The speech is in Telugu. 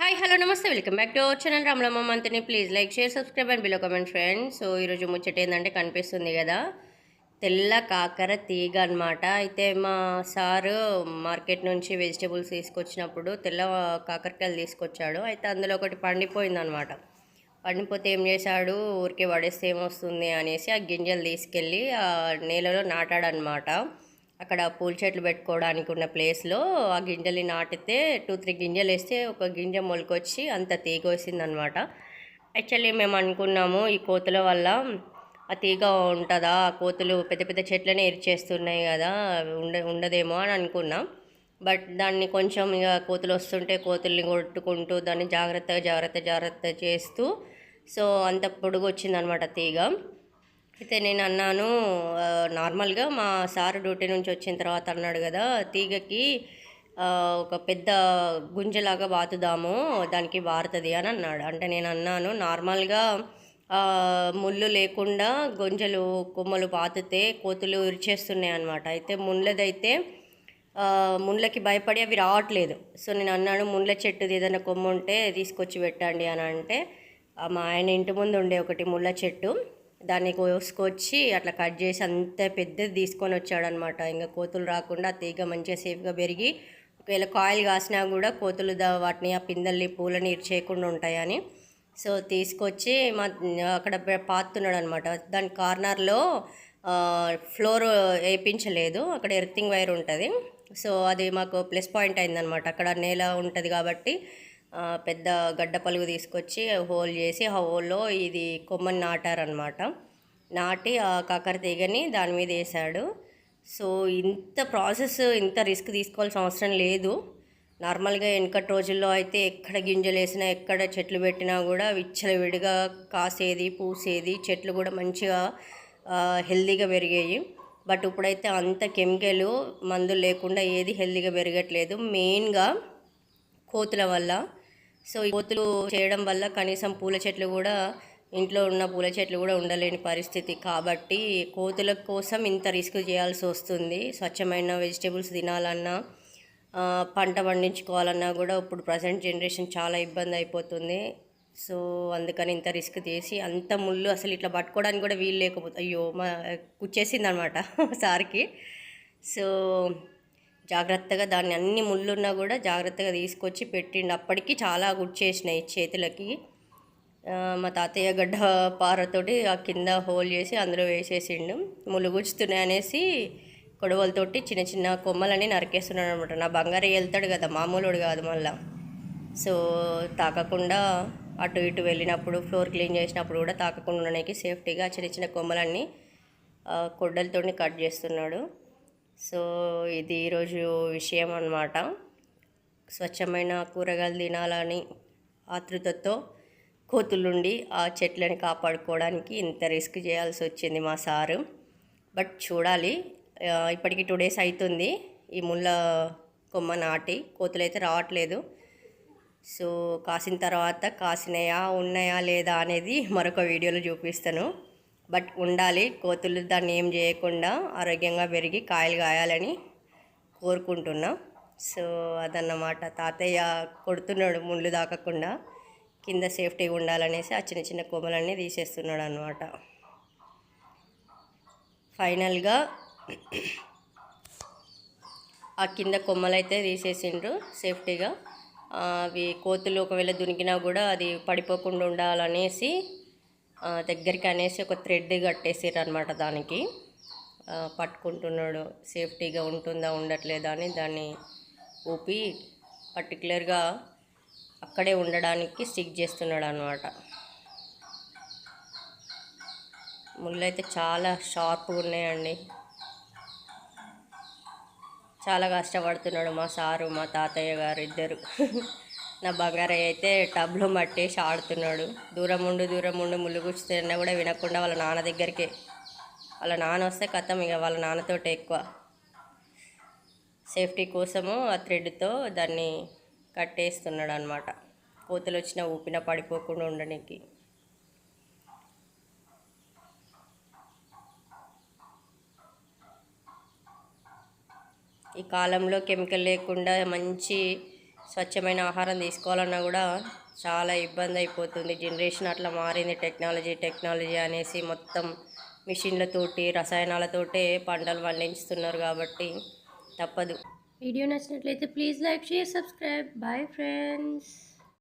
హాయ్ హలో నమస్తే. Welcome back to our channel Ramalamma మంత్ని please like share subscribe and below comment friends so ఈరోజు ముచ్చట ఏంటంటే కనిపిస్తుంది కదా? తెల్ల కాకర తీగ అనమాట అయితే మా సారు మార్కెట్ నుంచి వెజిటేబుల్స్ తీసుకొచ్చినప్పుడు తెల్ల కాకరకాయలు తీసుకొచ్చాడు. అయితే అందులో ఒకటి పండిపోయిందనమాట పండిపోతే ఏం చేశాడు? ఊరికే పడేస్తే ఏమొస్తుంది అనేసి ఆ గింజలు తీసుకెళ్ళి ఆ నేలలో నాటాడనమాట అక్కడ పూల చెట్లు పెట్టుకోవడానికి ఉన్న ప్లేస్లో ఆ గింజలు నాటితే టూ త్రీ గింజలు వేస్తే ఒక గింజ మొలకొచ్చి అంత తీగ వచ్చిందనమాట యాక్చువల్లీ మేము అనుకున్నాము ఈ కోతుల వల్ల ఆ తీగ ఉంటుందా ఆ కోతులు పెద్ద పెద్ద చెట్లనే ఇరిచేస్తున్నాయి కదా ఉండ ఉండదేమో అని అనుకున్నాం. బట్ దాన్ని కొంచెం ఇక కోతులు వస్తుంటే కోతుల్ని కొట్టుకుంటూ దాన్ని జాగ్రత్తగా జాగ్రత్త జాగ్రత్త చేస్తూ సో అంత పొడుగు వచ్చిందనమాట తీగ. అయితే నేను అన్నాను నార్మల్గా మా సార్ డ్యూటీ నుంచి వచ్చిన తర్వాత అన్నాడు కదా తీగకి ఒక పెద్ద గుంజలాగా బాతుదాము దానికి వారుతుంది అని అన్నాడు. అంటే నేను అన్నాను నార్మల్గా ముళ్ళు లేకుండా గుంజలు కొమ్మలు బాతితే కోతులు ఇరిచేస్తున్నాయి అనమాట అయితే ముళ్ళదైతే ముళ్ళకి భయపడి అవి రావట్లేదు. సో నేను అన్నాను ముళ్ళ చెట్టుది ఏదైనా కొమ్మ ఉంటే తీసుకొచ్చి పెట్టండి అని అంటే మా ఆయన ఇంటి ముందు ఉండే ఒకటి ముళ్ళ చెట్టు. దాన్ని కోసుకొచ్చి అట్లా కట్ చేసి అంత పెద్దది తీసుకొని వచ్చాడనమాట. ఇంకా కోతులు రాకుండా తీగ మంచిగా సేఫ్గా పెరిగి ఒకవేళ కాయలు కాసినా కూడా కోతులు వాటిని ఆ పిందల్ని పూలని ఇరిచేయకుండా ఉంటాయని. సో తీసుకొచ్చి మా అక్కడ పాతున్నాడు అనమాట దాని కార్నర్లో ఫ్లోర్ వేయించలేదు. అక్కడ ఎర్తింగ్ వైర్ ఉంటుంది. సో అది మాకు ప్లస్ పాయింట్ అయిందనమాట. అక్కడ నేల ఉంటుంది కాబట్టి పెద్ద గడ్డ పలుగు తీసుకొచ్చి హోల్ చేసి ఆ హోల్లో ఇది కొమ్మని నాటారనమాట నాటి ఆ కాకర తీగని దాని మీద వేసాడు. సో ఇంత ప్రాసెస్ ఇంత రిస్క్ తీసుకోవాల్సిన అవసరం లేదు. నార్మల్గా వెనకటి రోజుల్లో అయితే ఎక్కడ గింజలు వేసినా ఎక్కడ చెట్లు పెట్టినా కూడా విచ్చలవిడిగా కాసేది పూసేది చెట్లు కూడా మంచిగా హెల్దీగా పెరిగాయి. బట్ ఇప్పుడైతే అంత కెమికల్ మందులు లేకుండా ఏది హెల్దీగా పెరగట్లేదు. మెయిన్గా కోతుల వల్ల. సో ఈ కోతులు చేయడం వల్ల కనీసం పూల చెట్లు కూడా ఇంట్లో ఉన్న పూల చెట్లు కూడా ఉండలేని పరిస్థితి. కాబట్టి కోతుల కోసం ఇంత రిస్క్ చేయాల్సి వస్తుంది. స్వచ్ఛమైన వెజిటేబుల్స్ తినాలన్నా పంట పండించుకోవాలన్నా కూడా ఇప్పుడు ప్రజెంట్ జనరేషన్ చాలా ఇబ్బంది అయిపోతుంది. సో అందుకని ఇంత రిస్క్ చేసి అంత ముళ్ళు అసలు ఇట్లా పట్టుకోవడానికి కూడా వీలు లేకపోతే అయ్యో మా కుచ్చేసింది అనమాట సార్కి. సో జాగ్రత్తగా దాన్ని అన్ని ముళ్ళున్నా కూడా జాగ్రత్తగా తీసుకొచ్చి పెట్టిండు. అప్పటికి చాలా గుచ్చేసినాయి చేతులకి. మా తాతయ్య గడ్డ పారతోటి ఆ కింద హోల్ చేసి అందులో వేసేసిండు. ములుగుచ్చుతున్నాయి అనేసి కొడవలతోటి చిన్న చిన్న కొమ్మలని నరికేస్తున్నాడు అనమాట నా బంగారు వెళ్తాడు కదా మామూలుడు కాదు మళ్ళా. సో తాకకుండా అటు ఇటు వెళ్ళినప్పుడు ఫ్లోర్ క్లీన్ చేసినప్పుడు కూడా తాకకుండా ఉండడానికి సేఫ్టీగా చిన్న చిన్న కొమ్మలన్నీ ఆ, కట్ చేస్తున్నాడు. సో ఇది ఈరోజు విషయం అన్నమాట. స్వచ్ఛమైన కూరగాయలు తినాలని ఆతృతతో కోతులుండి ఆ చెట్లను కాపాడుకోవడానికి ఇంత రిస్క్ చేయాల్సి వచ్చింది మా సారు. బట్ చూడాలి. ఇప్పటికి టూ డేస్ అవుతుంది ఈ ముళ్ళ కొమ్మ నాటి కోతులు అయితే రావట్లేదు. సో కాసిన తర్వాత కాసినాయా ఉన్నాయా లేదా అనేది మరొక వీడియోలో చూపిస్తాను. బట్ ఉండాలి. కోతులు దాన్ని ఏం చేయకుండా ఆరోగ్యంగా పెరిగి కాయలు కాయాలని కోరుకుంటున్నా. సో అదన్నమాట. తాతయ్య కొడుతున్నాడు ముళ్ళు దాకకుండా. కింద సేఫ్టీగా ఉండాలనేసి ఆ చిన్న చిన్న కొమ్మలన్నీ తీసేస్తున్నాడు అనమాట ఫైనల్గా ఆ కింద కొమ్మలైతే తీసేసిండ్రు సేఫ్టీగా. అవి కోతులు ఒకవేళ దునికినా కూడా అది పడిపోకుండా ఉండాలనేసి దగ్గరికి అనేసి ఒక థ్రెడ్ కట్టేసారు అనమాట దానికి పట్టుకుంటున్నాడు. సేఫ్టీగా ఉంటుందా ఉండట్లేదా అని దాన్ని ఊపి పర్టికులర్గా అక్కడే ఉండడానికి స్టిక్ చేస్తున్నాడు అనమాట ముళ్ళైతే చాలా షార్ప్గా ఉన్నాయండి. చాలా కష్టపడుతున్నాడు మా సారు మా తాతయ్య గారు ఇద్దరు. నా బంగారయ్య అయితే టబ్లో మట్టేసి ఆడుతున్నాడు. దూరం ఉండు దూరం ఉండు ముళ్ళు కూడా వినకుండా వాళ్ళ నాన్న దగ్గరికి. వాళ్ళ నాన్న వస్తే కథం ఇక వాళ్ళ నాన్నతో ఎక్కువ. సేఫ్టీ కోసము ఆ థ్రెడ్తో దాన్ని కట్టేస్తున్నాడు అనమాట కోతులు వచ్చిన ఊపిన పడిపోకుండా ఉండడానికి ఈ కాలంలో కెమికల్ లేకుండా మంచి స్వచ్ఛమైన ఆహారం తీసుకోవాలన్నా కూడా చాలా ఇబ్బంది అయిపోతుంది. జనరేషన్ అట్లా మారింది. టెక్నాలజీ టెక్నాలజీ అనేసి మొత్తం మిషన్లతోటి రసాయనాలతోటే పంటలు పండించుతున్నారు కాబట్టి తప్పదు. వీడియో నచ్చినట్లయితే please like share subscribe. Bye friends.